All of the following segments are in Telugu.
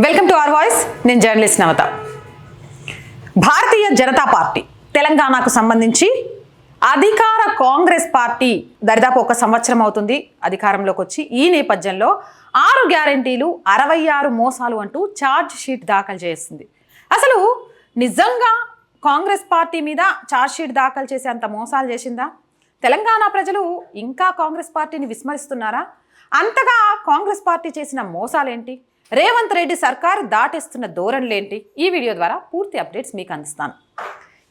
వెల్కమ్ టు అవర్ వాయిస్ నేను జర్నలిస్ట్ నవత. భారతీయ జనతా పార్టీ తెలంగాణకు సంబంధించి అధికార కాంగ్రెస్ పార్టీ దరిదాపు ఒక సంవత్సరం అవుతుంది. అధికారంలోకి వచ్చి ఈ నేపథ్యంలో ఆరు గ్యారంటీలు అరవై ఆరు మోసాలు అంటూ ఛార్జ్ షీట్ దాఖలు చేస్తుంది అసలు నిజంగా కాంగ్రెస్ పార్టీ మీద ఛార్జ్ షీట్ దాఖలు చేసే అంత మోసాలు చేసిందా? తెలంగాణ ప్రజలు ఇంకా కాంగ్రెస్ పార్టీని విస్మరిస్తున్నారా? అంతగా కాంగ్రెస్ పార్టీ చేసిన మోసాలేంటి? రేవంత్ రెడ్డి సర్కార్ దాటేస్తున్న ధోరణులేంటి? ఈ వీడియో ద్వారా పూర్తి అప్డేట్స్ మీకు అందిస్తాను.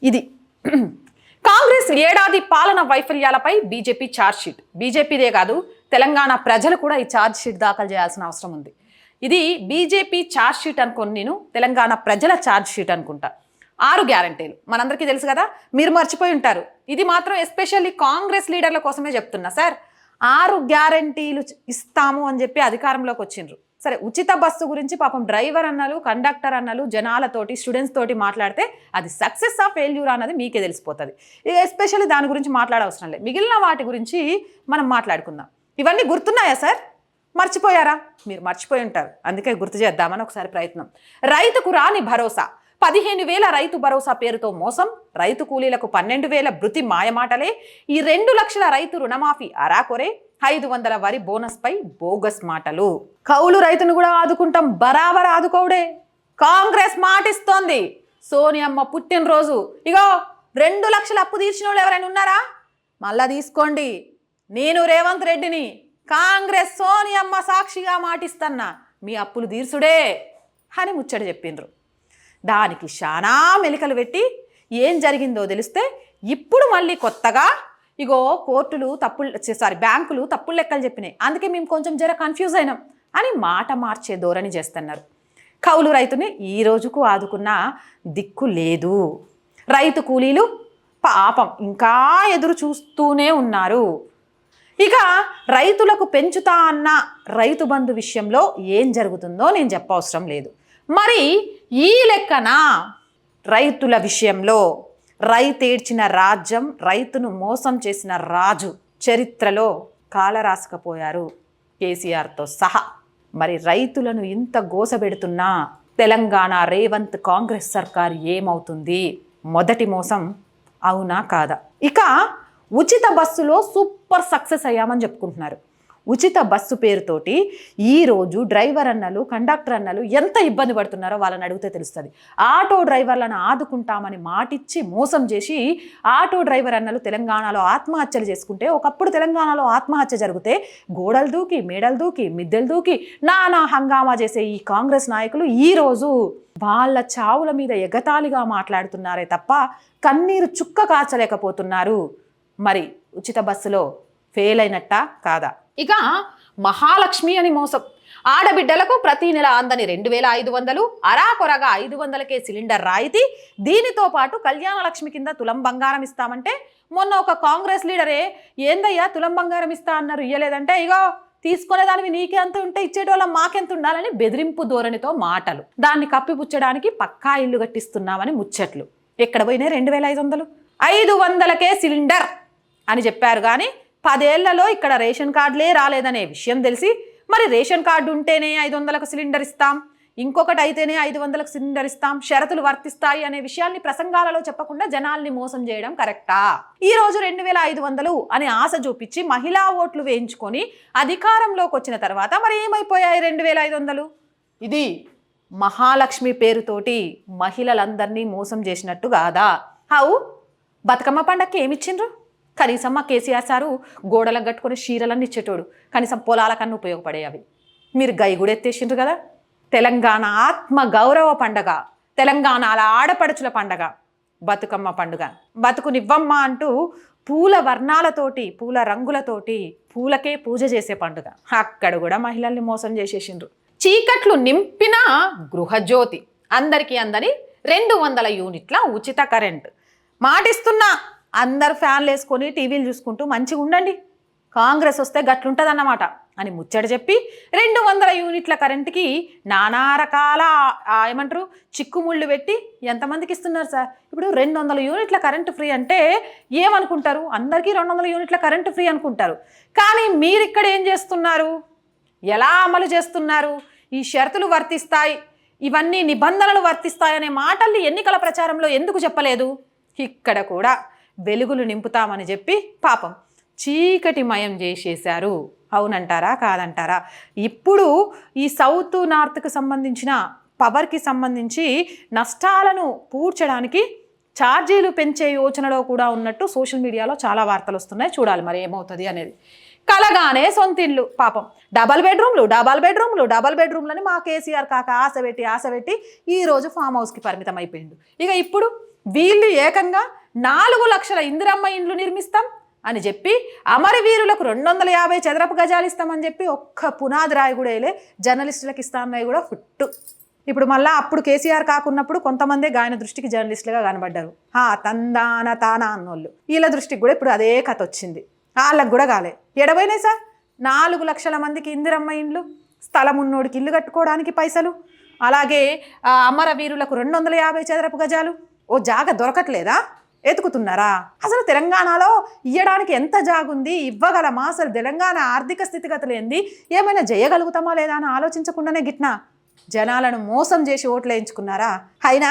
ఇది కాంగ్రెస్ ఏడాది పాలన వైఫల్యాలపై బీజేపీ ఛార్జ్షీట్ బీజేపీదే కాదు తెలంగాణ ప్రజలు కూడా ఈ ఛార్జ్షీట్ దాఖలు చేయాల్సిన అవసరం ఉంది. ఇది బీజేపీ ఛార్జ్షీట్ అనుకోని నేను తెలంగాణ ప్రజల ఛార్జ్షీట్ అనుకుంటా. ఆరు గ్యారంటీలు. మనందరికీ తెలుసు కదా మీరు మర్చిపోయి ఉంటారు. ఇది మాత్రం ఎస్పెషల్లీ కాంగ్రెస్ లీడర్ల కోసమే చెప్తున్నా సార్. ఆరు గ్యారంటీలు ఇస్తాము అని చెప్పి అధికారంలోకి వచ్చిండ్రు. సరే ఉచిత బస్సు గురించి పాపం డ్రైవర్ అన్నలు కండక్టర్ అన్నలు జనాలతోటి స్టూడెంట్స్ తోటి మాట్లాడితే అది సక్సెస్ ఆ ఫెయిల్యూర్ అన్నది మీకే తెలిసిపోతుంది. ఎస్పెషల్లీ దాని గురించి మాట్లాడవసరం లేదు. మిగిలిన వాటి గురించి మనం మాట్లాడుకుందాం. ఇవన్నీ గుర్తున్నాయా సార్? మర్చిపోయారా? మీరు మర్చిపోయి ఉంటారు. అందుకే గుర్తు చేద్దామని ఒకసారి ప్రయత్నం. రైతుకు రాని భరోసా. పదిహేను వేల రైతు భరోసా పేరుతో మోసం. రైతు కూలీలకు పన్నెండు వేల భృతి మాయమాటలే. ఈ రెండు లక్షల రైతు రుణమాఫీ అరాకొరే. ఐదు వందల వరి బోనస్పై బోగస్ మాటలు. కౌలు రైతును కూడా ఆదుకుంటాం. బరాబర్ ఆదుకోవడే. కాంగ్రెస్ మాటిస్తోంది. సోనియమ్మ పుట్టినరోజు. ఇగో రెండు లక్షల అప్పు తీర్చిన వాళ్ళు ఎవరైనా ఉన్నారా? మళ్ళా తీసుకోండి. నేను రేవంత్ రెడ్డిని. కాంగ్రెస్ సోనియమ్మ సాక్షిగా మాటిస్తన్నా. మీ అప్పులు తీర్చుడే. అని ముచ్చట చెప్పిండ్రు. దానికి చాలా మెలికలు పెట్టి ఏం జరిగిందో తెలిస్తే ఇప్పుడు మళ్ళీ కొత్తగా ఇగో కోర్టులు తప్పులు సారీ బ్యాంకులు తప్పులు లెక్కలు చెప్పినాయి. అందుకే మేము కొంచెం జర కన్ఫ్యూజ్ అయినాం అని మాట మార్చే ధోరణి చేస్తున్నారు. కౌలు రైతుని ఈ రోజుకు ఆదుకున్న దిక్కు లేదు. రైతు కూలీలు పాపం ఇంకా ఎదురు చూస్తూనే ఉన్నారు. ఇక రైతులకు పెంచుతా అన్న రైతు బంధు విషయంలో ఏం జరుగుతుందో నేను చెప్పవసరం లేదు. మరి ఈ లెక్కన రైతుల విషయంలో రైతేడ్చిన రాజ్యం రైతును మోసం చేసిన రాజు చరిత్రలో కాలరాసుకపోయారు కేసీఆర్తో సహా. మరి రైతులను ఇంత గోసబెడుతున్నా తెలంగాణ రేవంత్ కాంగ్రెస్ సర్కార్ ఏమవుతుంది? మొదటి మోసం అవునా కాదా? ఇక ఉచిత బస్సులో సూపర్ సక్సెస్ అయ్యామని చెప్పుకుంటున్నారు. ఉచిత బస్సు పేరుతోటి ఈరోజు డ్రైవర్ అన్నలు కండక్టర్ అన్నలు ఎంత ఇబ్బంది పడుతున్నారో వాళ్ళని అడిగితే తెలుస్తుంది. ఆటో డ్రైవర్లను ఆదుకుంటామని మాటిచ్చి మోసం చేసి ఆటో డ్రైవర్ అన్నలు తెలంగాణలో ఆత్మహత్యలు చేసుకుంటే ఒకప్పుడు తెలంగాణలో ఆత్మహత్య జరిగితే గోడలు దూకి మేడలు దూకి మిద్దెలు దూకి నానా హంగామా చేసే ఈ కాంగ్రెస్ నాయకులు ఈరోజు వాళ్ళ చావుల మీద ఎగతాళిగా మాట్లాడుతున్నారే తప్ప కన్నీరు చుక్క కాచలేకపోతున్నారు. మరి ఉచిత బస్సులో ఫెయిల్ అయినట్టా? కాదా? ఇక మహాలక్ష్మి అని మోసం. ఆడబిడ్డలకు ప్రతి నెల అందని రెండు వేల ఐదు వందలు అరాకొరగా ఐదు వందలకే సిలిండర్ రాయితీ దీనితో పాటు కళ్యాణ లక్ష్మి కింద తులం బంగారం ఇస్తామంటే మొన్న ఒక కాంగ్రెస్ లీడరే ఏందయ్యా తులం బంగారం ఇస్తా అన్నారు ఇయ్యలేదంటే ఇగో తీసుకునేదానివి నీకే అంత ఉంటే ఇచ్చేటోళ్ళం మాకెంత ఉండాలని బెదిరింపు ధోరణితో మాటలు. దాన్ని కప్పిపుచ్చడానికి పక్కా ఇల్లు కట్టిస్తున్నామని ముచ్చట్లు. ఎక్కడ పోయినాయి రెండు వేల ఐదు వందలు? ఐదు వందలకే సిలిండర్ అని చెప్పారు కానీ పదేళ్ళలో ఇక్కడ రేషన్ కార్డులే రాలేదనే విషయం తెలిసి మరి రేషన్ కార్డు ఉంటేనే ఐదు వందలకు సిలిండర్ ఇస్తాం ఇంకొకటి అయితేనే ఐదు వందలకు సిలిండర్ ఇస్తాం షరతులు వర్తిస్తాయి అనే విషయాల్ని ప్రసంగాలలో చెప్పకుండా జనాల్ని మోసం చేయడం కరెక్టా? ఈ రోజు రెండు వేల ఐదు వందలు అని ఆశ చూపించి మహిళా ఓట్లు వేయించుకొని అధికారంలోకి వచ్చిన తర్వాత మరి ఏమైపోయాయి రెండు వేల ఐదు వందలు? ఇది మహాలక్ష్మి పేరుతోటి మహిళలందరినీ మోసం చేసినట్టు కాదా? హౌ? బతుకమ్మ పండక్కి ఏమిచ్చిండ్రు? కనీసం మా కేసీఆర్ సారు గోడలకు కట్టుకుని చీరలన్నీ ఇచ్చేటోడు. కనీసం పొలాలకన్నా ఉపయోగపడే అవి. మీరు గై కూడా ఎత్తేసిండ్రు కదా? తెలంగాణ ఆత్మ గౌరవ పండగ. తెలంగాణల ఆడపడుచుల పండగ. బతుకమ్మ పండుగ. బతుకునివ్వమ్మ అంటూ పూల వర్ణాలతోటి పూల రంగులతోటి పూలకే పూజ చేసే పండుగ. అక్కడ కూడా మహిళల్ని మోసం చేసేసిండ్రు. చీకట్లు నింపిన గృహజ్యోతి. అందరికీ అందని రెండు వందల యూనిట్ల ఉచిత కరెంట్. మాటిస్తున్నా అందరు ఫ్యాన్లు వేసుకొని టీవీలు చూసుకుంటూ మంచిగా ఉండండి. కాంగ్రెస్ వస్తే గట్లుంటుందన్నమాట అని ముచ్చట చెప్పి రెండు వందల యూనిట్ల కరెంటుకి నానా రకాల ఏమంటారు చిక్కుముళ్ళు పెట్టి ఎంతమందికి ఇస్తున్నారు సార్? ఇప్పుడు రెండు వందల యూనిట్ల కరెంటు ఫ్రీ అంటే ఏమనుకుంటారు? అందరికీ రెండు వందల యూనిట్ల కరెంటు ఫ్రీ అనుకుంటారు. కానీ మీరు ఇక్కడ ఏం చేస్తున్నారు? ఎలా అమలు చేస్తున్నారు? ఈ షరతులు వర్తిస్తాయి. ఇవన్నీ నిబంధనలు వర్తిస్తాయనే మాటల్ని ఎన్నికల ప్రచారంలో ఎందుకు చెప్పలేదు? ఇక్కడ కూడా వెలుగులు నింపుతామని చెప్పి పాపం చీకటి మయం చేసేశారు. అవునంటారా? కాదంటారా? ఇప్పుడు ఈ సౌత్ నార్త్కు సంబంధించిన పవర్కి సంబంధించి నష్టాలను పూడ్చడానికి ఛార్జీలు పెంచే యోచనలో కూడా ఉన్నట్టు సోషల్ మీడియాలో చాలా వార్తలు వస్తున్నాయి. చూడాలి మరి ఏమవుతుంది అనేది. కలగానే సొంతిల్లు. పాపం డబల్ బెడ్రూమ్లు డబల్ బెడ్రూమ్లు డబల్ బెడ్రూమ్లని మా కేసీఆర్ కాక ఆశ పెట్టి ఆశ పెట్టి ఈరోజు ఫామ్ హౌస్కి పరిమితం అయిపోయిండు ఇక ఇప్పుడు వీళ్ళు ఏకంగా నాలుగు లక్షల ఇందిరమ్మ ఇండ్లు నిర్మిస్తాం అని చెప్పి అమరవీరులకు రెండు వందల యాభై చదరపు గజాలు ఇస్తామని చెప్పి ఒక్క పునాది రాయి కూడా వేయలే జర్నలిస్టులకు ఇస్తా కూడా ఫుట్టు. ఇప్పుడు మళ్ళీ అప్పుడు కేసీఆర్ కాకున్నప్పుడు కొంతమందే గాయన దృష్టికి జర్నలిస్టులుగా కనబడ్డారు. హా తందాన తానా అన్నోళ్ళు. వీళ్ళ దృష్టికి కూడా ఇప్పుడు అదే కథ వచ్చింది. వాళ్ళకు కూడా కాలే. ఎడబోయినాయి సార్? నాలుగు లక్షల మందికి ఇందిరమ్మ ఇండ్లు స్థలం ఉన్నోడికి ఇల్లు కట్టుకోవడానికి పైసలు అలాగే అమరవీరులకు రెండు వందల యాభై చదరపు గజాలు. ఓ జాగ దొరకట్లేదా? ఎతుకుతున్నారా? అసలు తెలంగాణలో ఇవ్వడానికి ఎంత జాగుంది? ఇవ్వగలమా? అసలు తెలంగాణ ఆర్థిక స్థితిగతులు ఏంది? ఏమైనా చేయగలుగుతామా లేదా అని ఆలోచించకుండానే గిట్నా జనాలను మోసం చేసి ఓట్లు వేయించుకున్నారా? అయినా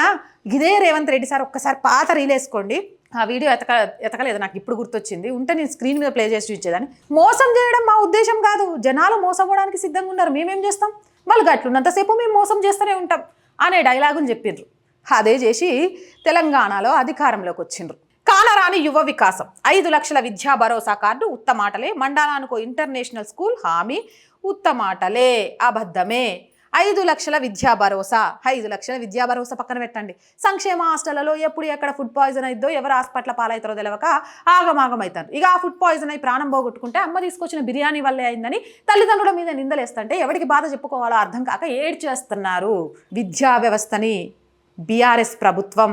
ఇదే రేవంత్ రెడ్డి సార్ ఒక్కసారి పాత రీలేసుకోండి ఆ వీడియో ఎతక ఎతకలేదు. నాకు ఇప్పుడు గుర్తొచ్చింది. ఉంటే నేను స్క్రీన్ మీద ప్లే చేసి చూసేదాన్ని మోసం చేయడం మా ఉద్దేశం కాదు. జనాలు మోసపోవడానికి సిద్ధంగా ఉన్నారు. మేమేం చేస్తాం? వాళ్ళు గట్లున్నంతసేపు మేము మోసం చేస్తూనే ఉంటాం. అనే డైలాగులు చెప్పిండ్రు. అదే చేసి తెలంగాణలో అధికారంలోకి వచ్చిండ్రు. కానరాని యువ వికాసం. ఐదు లక్షల విద్యా భరోసా కార్డు ఉత్తమాటలే. మండలానికో ఇంటర్నేషనల్ స్కూల్ హామీ ఉత్తమాటలే. అబద్ధమే. ఐదు లక్షల విద్యా భరోసా. ఐదు లక్షల విద్యా భరోసా పక్కన పెట్టండి. సంక్షేమ హాస్టళ్ళలో ఎప్పుడు ఎక్కడ ఫుడ్ పాయిజన్ అయిద్దో ఎవరు హాస్పిటల్ పాలవుతారో తెలియక ఆగమాగం అవుతారు ఇక ఆ ఫుడ్ పాయిజన్ అయి ప్రాణం పోగొట్టుకుంటే అమ్మ తీసుకొచ్చిన బిర్యానీ వల్లే అయిందని తల్లిదండ్రుల మీద నిందలేస్తుంటే ఎవరికి బాధ చెప్పుకోవాలో అర్థం కాక ఏడ్ చేస్తున్నారు విద్యా వ్యవస్థని. బీఆర్ఎస్ ప్రభుత్వం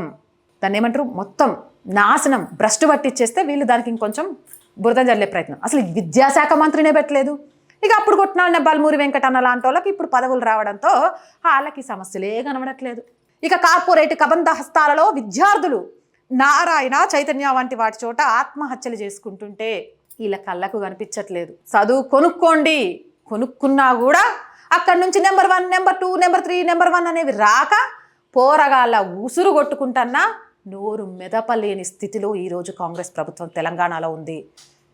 దాన్ని ఏమంటారు మొత్తం నాశనం భ్రష్టు పట్టిచ్చేస్తే వీళ్ళు దానికి ఇంకొంచెం బురద జల్లే ప్రయత్నం. అసలు విద్యాశాఖ మంత్రినే పెట్టలేదు. ఇక అప్పుడు కొట్టిన బల్మూరి వెంకటన్న లాంటి వాళ్ళకి ఇప్పుడు పదవులు రావడంతో వాళ్ళకి సమస్యలే కనబడట్లేదు. ఇక కార్పొరేట్ కబంధ హస్తాలలో విద్యార్థులు నారాయణ చైతన్య వంటి వాటి చోట ఆత్మహత్యలు చేసుకుంటుంటే వీళ్ళ కళ్ళకు కనిపించట్లేదు. చదువు కొనుక్కోండి కొనుక్కున్నా కూడా అక్కడి నుంచి number one number two number three number one అనేవి రాక పోరగాళ్ళ ఉసురు కొట్టుకుంటున్నా నోరు మెదపలేని స్థితిలో ఈరోజు కాంగ్రెస్ ప్రభుత్వం తెలంగాణలో ఉంది.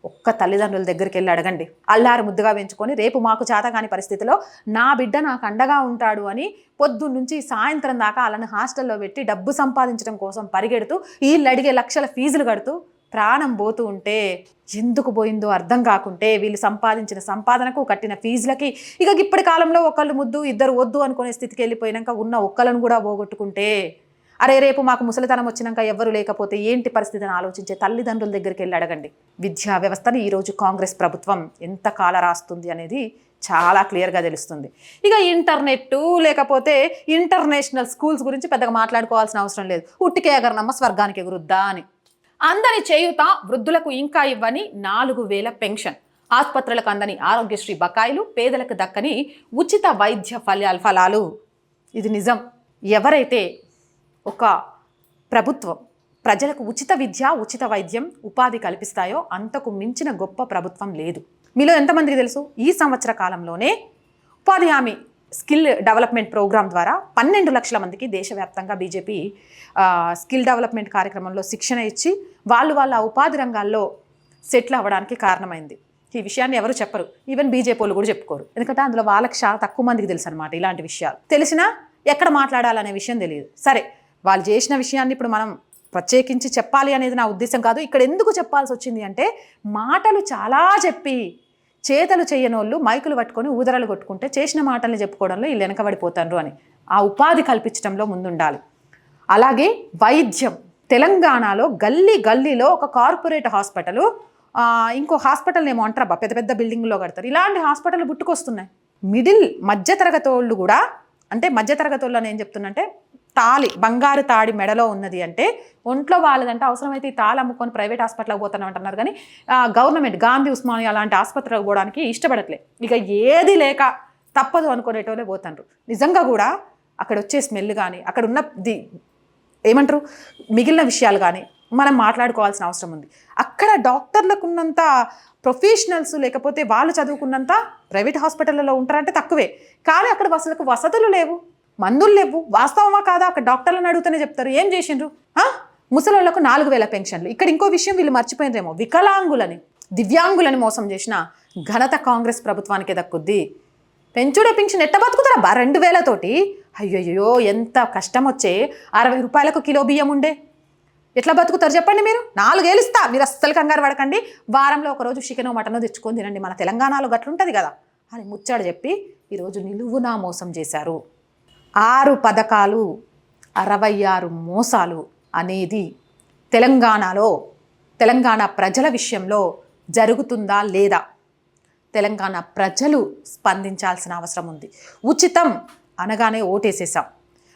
ఒక్క తల్లిదండ్రుల దగ్గరికి వెళ్ళి అడగండి. అల్లారు ముద్దుగా పెంచుకొని రేపు మాకు చేత కాని పరిస్థితిలో నా బిడ్డ నాకు అండగా ఉంటాడు అని పొద్దు నుంచి సాయంత్రం దాకా వాళ్ళని హాస్టల్లో పెట్టి డబ్బు సంపాదించడం కోసం పరిగెడుతూ వీళ్ళు అడిగే లక్షల ఫీజులు కడుతూ ప్రాణం పోతూ ఉంటే ఎందుకు పోయిందో అర్థం కాకుంటే వీళ్ళు సంపాదించిన సంపాదనకు కట్టిన ఫీజులకి ఇక ఇప్పటి కాలంలో ఒకళ్ళు ముద్దు ఇద్దరు వద్దు అనుకునే స్థితికి వెళ్ళిపోయినాక ఉన్న ఒక్కలను కూడా పోగొట్టుకుంటే అరే రేపు మాకు ముసలితనం వచ్చినాక ఎవ్వరు లేకపోతే ఏంటి పరిస్థితిని ఆలోచించే తల్లిదండ్రుల దగ్గరికి వెళ్ళి అడగండి. విద్యా వ్యవస్థని ఈరోజు కాంగ్రెస్ ప్రభుత్వం ఎంత కాల రాస్తుంది అనేది చాలా క్లియర్గా తెలుస్తుంది. ఇక ఇంటర్నెట్ లేకపోతే ఇంటర్నేషనల్ స్కూల్స్ గురించి పెద్దగా మాట్లాడుకోవాల్సిన అవసరం లేదు. ఉట్టికే ఎగరనమ్మ స్వర్గానికి ఎగురుద్దా అని. అందరి చేయుత వృద్ధులకు ఇంకా ఇవ్వని నాలుగు వేల పెన్షన్. ఆసుపత్రులకు అందని ఆరోగ్యశ్రీ బకాయిలు పేదలకు దక్కని ఉచిత వైద్య ఫలాలు ఫలాలు. ఇది నిజం. ఎవరైతే ఒక ప్రభుత్వం ప్రజలకు ఉచిత విద్య ఉచిత వైద్యం ఉపాధి కల్పిస్తాయో అంతకు మించిన గొప్ప ప్రభుత్వం లేదు. మీలో ఎంతమందికి తెలుసు? ఈ సంవత్సర కాలంలోనే ఉపాధి హామీ స్కిల్ డెవలప్మెంట్ ప్రోగ్రాం ద్వారా పన్నెండు లక్షల మందికి దేశవ్యాప్తంగా బీజేపీ స్కిల్ డెవలప్మెంట్ కార్యక్రమంలో శిక్షణ ఇచ్చి వాళ్ళు వాళ్ళ ఉపాధి రంగాల్లో సెటిల్ అవ్వడానికి కారణమైంది. ఈ విషయాన్ని ఎవరు చెప్పరు. ఈవెన్ బీజేపీలు కూడా చెప్పుకోరు. ఎందుకంటే అందులో వాళ్ళకి చాలా తక్కువ మందికి తెలుసు అనమాట ఇలాంటి విషయాలు. తెలిసినా ఎక్కడ మాట్లాడాలనే విషయం తెలియదు. సరే వాళ్ళు చేసిన విషయాన్ని ఇప్పుడు మనం ప్రత్యేకించి చెప్పాలి అనేది నా ఉద్దేశం కాదు. ఇక్కడ ఎందుకు చెప్పాల్సి వచ్చింది అంటే మాటలు చాలా చెప్పి చేతలు చేయనోళ్ళు మైకులు పట్టుకొని ఊదరలు కొట్టుకుంటే చేసిన మాటల్ని చెప్పుకోవడంలో వీళ్ళు వెనకబడిపోతారు అని. ఆ ఉపాధి కల్పించడంలో ముందుండాలి. అలాగే వైద్యం. తెలంగాణలో గల్లీ గల్లీలో ఒక కార్పొరేట్ హాస్పిటల్ ఇంకో హాస్పిటల్ ఏమో అంటారబ్బా పెద్ద పెద్ద బిల్డింగ్లో కడతారు. ఇలాంటి హాస్పిటల్ పుట్టుకొస్తున్నాయి. మిడిల్ మధ్యతరగతి వాళ్ళు కూడా అంటే మధ్యతరగతి వాళ్ళు అని ఏం చెప్తున్నంటే తాళి బంగారు తాడి మెడలో ఉన్నది అంటే ఒంట్లో వాళ్ళదంటే అవసరమైతే ఈ తాళి అమ్ముకొని ప్రైవేట్ హాస్పిటల్కి పోతాను అంటున్నారు. కానీ గవర్నమెంట్ గాంధీ ఉస్మానియా అలాంటి ఆసుపత్రికి పోవడానికి ఇష్టపడట్లే. ఇక ఏది లేక తప్పదు అనుకునేటోళ్ళే పోతాండ్రు నిజంగా కూడా అక్కడ వచ్చే స్మెల్ కానీ అక్కడ ఉన్న ది ఏమంటారు? మిగిలిన విషయాలు కానీ మనం మాట్లాడుకోవాల్సిన అవసరం ఉంది. అక్కడ డాక్టర్లకు ఉన్నంత ప్రొఫెషనల్స్ లేకపోతే వాళ్ళు చదువుకున్నంత ప్రైవేట్ హాస్పిటల్లో ఉంటారంటే తక్కువే. కానీ అక్కడ వసతులకు వసతులు లేవు. మందులు లేవు. వాస్తవమా కాదా? అక్కడ డాక్టర్లను అడుగుతూనే చెప్తారు. ఏం చేసిండ్రు? ఆ? ముసలోళ్ళకు నాలుగు వేల పెన్షన్లు. ఇక్కడ ఇంకో విషయం వీళ్ళు మర్చిపోయినరేమో. వికలాంగులని దివ్యాంగులని మోసం చేసిన ఘనత కాంగ్రెస్ ప్రభుత్వానికి దక్కుద్ది. పెంచుడే పింఛన్ ఎట్ట బతుకుతారా? బా రెండు వేలతోటి అయ్యయ్యో ఎంత కష్టం వచ్చే అరవై రూపాయలకు కిలో బియ్యం ఉండే. ఎట్లా బతుకుతారు చెప్పండి మీరు? నాలుగేళ్ళు ఇస్తా. మీరు అస్సలు కంగారు పడకండి. వారంలో ఒకరోజు చికెన్ మటన్ తెచ్చుకొని తినండి. మన తెలంగాణలో గట్లుంటుంది కదా. అని ముచ్చాడు చెప్పి ఈరోజు నిలువునా మోసం చేశారు. ఆరు పథకాలు అరవై ఆరు మోసాలు అనేది తెలంగాణలో తెలంగాణ ప్రజల విషయంలో జరుగుతుందా లేదా? తెలంగాణ ప్రజలు స్పందించాల్సిన అవసరం ఉంది. ఉచితం అనగానే ఓటేసేసాం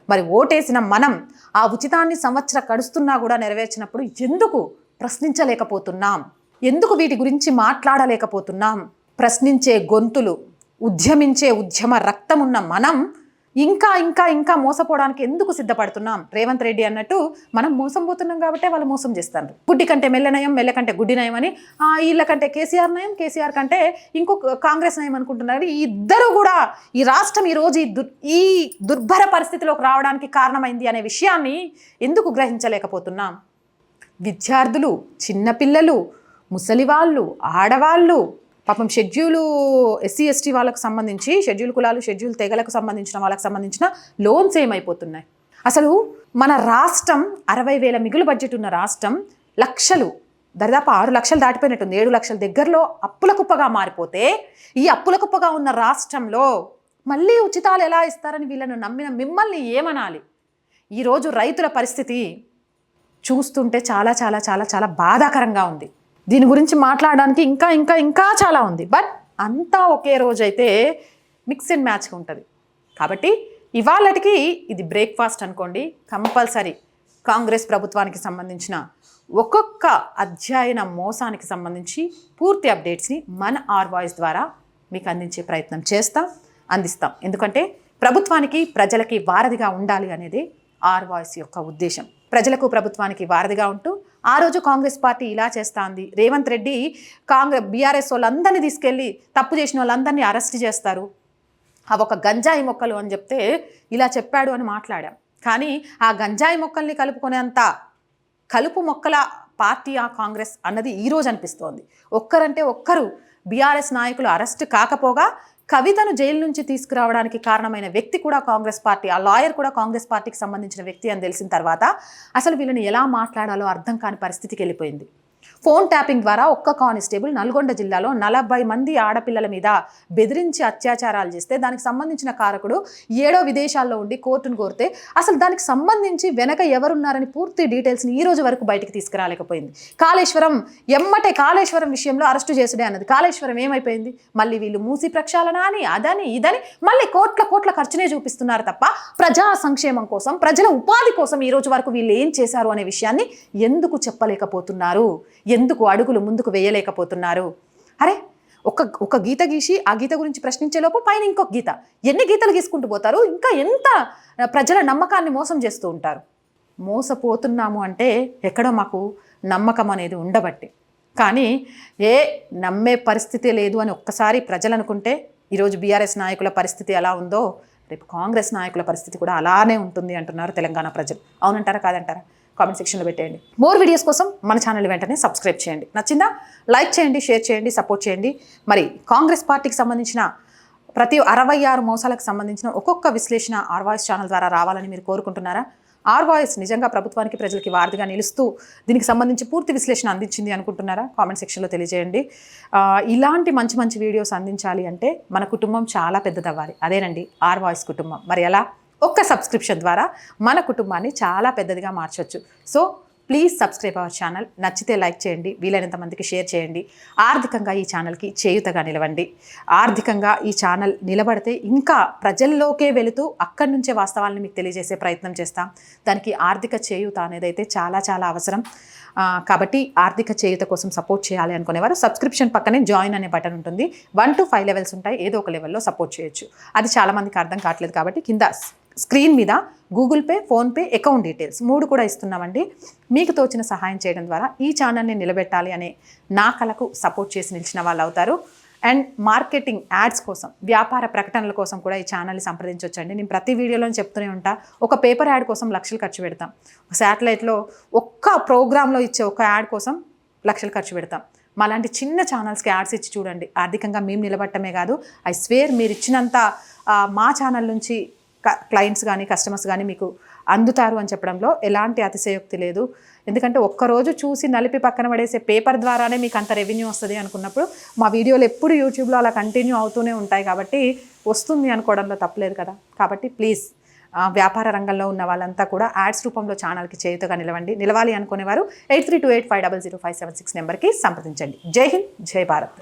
మరి ఓటేసిన మనం ఆ ఉచితాన్ని సంవత్సర కడుస్తున్నా కూడా నెరవేర్చినప్పుడు ఎందుకు ప్రశ్నించలేకపోతున్నాం? ఎందుకు వీటి గురించి మాట్లాడలేకపోతున్నాం? ప్రశ్నించే గొంతులు ఉద్యమించే ఉద్యమ రక్తం ఉన్న మనం ఇంకా ఇంకా ఇంకా మోసపోవడానికి ఎందుకు సిద్ధపడుతున్నాం? రేవంత్ రెడ్డి అన్నట్టు మనం మోసం పోతున్నాం కాబట్టి వాళ్ళు మోసం చేస్తారు. గుడ్డి కంటే మెల్ల నయం మెల్ల కంటే గుడ్డి నయం అని వీళ్ళ కంటే కేసీఆర్ నయం కేసీఆర్ కంటే ఇంకొక కాంగ్రెస్ నయం అనుకుంటున్నారు ఈ ఇద్దరు కూడా ఈ రాష్ట్రం ఈరోజు ఈ దుర్ ఈ దుర్భర పరిస్థితిలోకి రావడానికి కారణమైంది అనే విషయాన్ని ఎందుకు గ్రహించలేకపోతున్నాం? విద్యార్థులు చిన్నపిల్లలు ముసలివాళ్ళు ఆడవాళ్ళు పాపం షెడ్యూలు ఎస్సీ ఎస్టీ వాళ్ళకు సంబంధించి షెడ్యూల్ కులాలు షెడ్యూల్ తెగలకు సంబంధించిన వాళ్ళకి సంబంధించిన లోన్స్ ఏమైపోతున్నాయి? అసలు మన రాష్ట్రం అరవై వేల మిగులు బడ్జెట్ ఉన్న రాష్ట్రం లక్షలు దరిదాపు ఆరు లక్షలు దాటిపోయినట్టుంది. ఏడు లక్షల దగ్గరలో అప్పుల కుప్పగా మారిపోతే ఈ అప్పుల కుప్పగా ఉన్న రాష్ట్రంలో మళ్ళీ ఉచితాలు ఎలా ఇస్తారని వీళ్ళను నమ్మిన మిమ్మల్ని ఏమనాలి? ఈరోజు రైతుల పరిస్థితి చూస్తుంటే చాలా చాలా చాలా చాలా బాధాకరంగా ఉంది. దీని గురించి మాట్లాడడానికి ఇంకా ఇంకా ఇంకా చాలా ఉంది. బట్ అంతా ఒకే రోజు అయితే మిక్స్ అండ్ మ్యాచ్గా ఉంటుంది. కాబట్టి ఇవాళటికి ఇది బ్రేక్ఫాస్ట్ అనుకోండి. కంపల్సరీ కాంగ్రెస్ ప్రభుత్వానికి సంబంధించిన ఒక్కొక్క అధ్యయన మోసానికి సంబంధించి పూర్తి అప్డేట్స్ని మన ఆర్ వాయిస్ ద్వారా మీకు అందించే ప్రయత్నం చేస్తాం అందిస్తాం. ఎందుకంటే ప్రభుత్వానికి ప్రజలకి వారధిగా ఉండాలి అనేది ఆర్ వాయిస్ యొక్క ఉద్దేశం. ప్రజలకు ప్రభుత్వానికి వారధిగా ఉంటూ ఆ రోజు కాంగ్రెస్ పార్టీ ఇలా చేస్తాంది. రేవంత్ రెడ్డి కాంగ్రెస్ బీఆర్ఎస్ వాళ్ళందరినీ తీసుకెళ్ళి తప్పు చేసిన వాళ్ళందరినీ అరెస్ట్ చేస్తారు. అవి ఒక గంజాయి మొక్కలు అని చెప్తే ఇలా చెప్పాడు అని మాట్లాడాం. కానీ ఆ గంజాయి మొక్కల్ని కలుపుకునేంత కలుపు మొక్కల పార్టీ ఆ కాంగ్రెస్ అన్నది ఈ రోజు అనిపిస్తోంది. ఒక్కరంటే ఒక్కరు బీఆర్ఎస్ నాయకులు అరెస్ట్ కాకపోగా కవితను జైలు నుంచి తీసుకురావడానికి కారణమైన వ్యక్తి కూడా కాంగ్రెస్ పార్టీ ఆ లాయర్ కూడా కాంగ్రెస్ పార్టీకి సంబంధించిన వ్యక్తి అని తెలిసిన తర్వాత అసలు వీళ్ళని ఎలా మాట్లాడాలో అర్థం కాని పరిస్థితికి వెళ్ళిపోయింది. ఫోన్ ట్యాపింగ్ ద్వారా ఒక్క కానిస్టేబుల్ నల్గొండ జిల్లాలో నలభై మంది ఆడపిల్లల మీద బెదిరించి అత్యాచారాలు చేస్తే దానికి సంబంధించిన కారకుడు ఏడో విదేశాల్లో ఉండి కోర్టును కోరితే అసలు దానికి సంబంధించి వెనక ఎవరున్నారని పూర్తి డీటెయిల్స్ని ఈ రోజు వరకు బయటకు తీసుకురాలేకపోయింది. కాళేశ్వరం ఎమ్మటే కాళేశ్వరం విషయంలో అరెస్టు చేసుడే అన్నది. కాళేశ్వరం ఏమైపోయింది? మళ్ళీ వీళ్ళు మూసి ప్రక్షాళన అని అదని ఇదని మళ్ళీ కోట్ల కోట్ల ఖర్చునే చూపిస్తున్నారు తప్ప ప్రజా సంక్షేమం కోసం ప్రజల ఉపాధి కోసం ఈ రోజు వరకు వీళ్ళు ఏం చేశారు అనే విషయాన్ని ఎందుకు చెప్పలేకపోతున్నారు? ఎందుకు అడుగులు ముందుకు వేయలేకపోతున్నారు? అరే ఒక ఒక గీత గీసి ఆ గీత గురించి ప్రశ్నించేలోపు పైన ఇంకొక గీత. ఎన్ని గీతలు గీసుకుంటూ పోతారు? ఇంకా ఎంత ప్రజల నమ్మకాన్ని మోసం చేస్తూ ఉంటారు? మోసపోతున్నాము అంటే ఎక్కడో మాకు నమ్మకం అనేది ఉండబట్టి. కానీ ఏ నమ్మే పరిస్థితి లేదు అని ఒక్కసారి ప్రజలు అనుకుంటే ఈరోజు బీఆర్ఎస్ నాయకుల పరిస్థితి ఎలా ఉందో రేపు కాంగ్రెస్ నాయకుల పరిస్థితి కూడా అలానే ఉంటుంది అంటున్నారు తెలంగాణ ప్రజలు. అవునంటారా? కాదంటారా? కామెంట్ సెక్షన్లో పెట్టేయండి. మోర్ వీడియోస్ కోసం మన ఛానల్ వెంటనే సబ్స్క్రైబ్ చేయండి. నచ్చిందా? లైక్ చేయండి షేర్ చేయండి సపోర్ట్ చేయండి. మరి కాంగ్రెస్ పార్టీకి సంబంధించిన ప్రతి అరవై ఆరు మోసాలకు సంబంధించిన ఒక్కొక్క విశ్లేషణ ఆర్వాయిస్ ఛానల్ ద్వారా రావాలని మీరు కోరుకుంటున్నారా? ఆర్వాయిస్ నిజంగా ప్రభుత్వానికి ప్రజలకి వారధిగా నిలుస్తూ దీనికి సంబంధించి పూర్తి విశ్లేషణ అందించింది అనుకుంటున్నారా? కామెంట్ సెక్షన్లో తెలియజేయండి. ఇలాంటి మంచి మంచి వీడియోస్ అందించాలి అంటే మన కుటుంబం చాలా పెద్దదవ్వాలి. అదేనండి ఆర్వాయిస్ కుటుంబం. మరి ఎలా? ఒక్క సబ్స్క్రిప్షన్ ద్వారా మన కుటుంబాన్ని చాలా పెద్దదిగా మార్చవచ్చు so please subscribe our channel నచ్చితే లైక్ చేయండి వీలైనంత మందికి షేర్ చేయండి. ఆర్థికంగా ఈ ఛానల్కి చేయుతగా నిలవండి. ఆర్థికంగా ఈ ఛానల్ నిలబడితే ఇంకా ప్రజల్లోకే వెళుతూ అక్కడి నుంచే వాస్తవాలను మీకు తెలియజేసే ప్రయత్నం చేస్తాం. దానికి ఆర్థిక చేయూత అనేది అయితే చాలా చాలా అవసరం. కాబట్టి ఆర్థిక చేయూత కోసం సపోర్ట్ చేయాలి అనుకునేవారు సబ్స్క్రిప్షన్ పక్కనే జాయిన్ అనే బటన్ ఉంటుంది. వన్ టు ఫైవ్ లెవెల్స్ ఉంటాయి. ఏదో ఒక లెవెల్లో సపోర్ట్ చేయొచ్చు. అది చాలామందికి అర్థం కావట్లేదు కాబట్టి కింద స్క్రీన్ మీద Google Pay PhonePe account details మూడు కూడా ఇస్తున్నామండి. మీకు తోచిన సహాయం చేయడం ద్వారా ఈ ఛానల్ని నిలబెట్టాలి అనే నా కళకు సపోర్ట్ చేసి నిలిచిన వాళ్ళు అవుతారు. అండ్ మార్కెటింగ్ యాడ్స్ కోసం వ్యాపార ప్రకటనల కోసం కూడా ఈ ఛానల్ని సంప్రదించవచ్చండి నేను ప్రతి వీడియోలో చెప్తూనే ఉంటా. ఒక పేపర్ యాడ్ కోసం లక్షలు ఖర్చు పెడతాం. శాటిలైట్లో ఒక్క ప్రోగ్రాంలో ఇచ్చే ఒక యాడ్ కోసం లక్షలు ఖర్చు పెడతాం. మాలాంటి చిన్న ఛానల్స్కి యాడ్స్ ఇచ్చి చూడండి. ఆర్థికంగా మేము నిలబట్టమే కాదు. ఐ స్వేర్ మీరు ఇచ్చినంత మా ఛానల్ నుంచి క్లయింట్స్ కానీ కస్టమర్స్ కానీ మీకు అందుతారు అని చెప్పడంలో ఎలాంటి అతిశయోక్తి లేదు. ఎందుకంటే ఒక్కరోజు చూసి నలిపి పక్కన పడేసే పేపర్ ద్వారానే మీకు అంత రెవెన్యూ వస్తుంది అనుకున్నప్పుడు మా వీడియోలు ఎప్పుడు యూట్యూబ్లో అలా కంటిన్యూ అవుతూనే ఉంటాయి కాబట్టి వస్తుంది అనుకోవడంలో తప్పలేదు కదా. కాబట్టి ప్లీజ్ వ్యాపార రంగంలో ఉన్న వాళ్ళంతా కూడా యాడ్స్ రూపంలో ఛానల్కి చేయుతగా నిలవండి. నిలవాలి అనుకునేవారు eight three two eight five double zero five seven six నెంబర్కి సంప్రదించండి. జై హింద్ జై భారత్.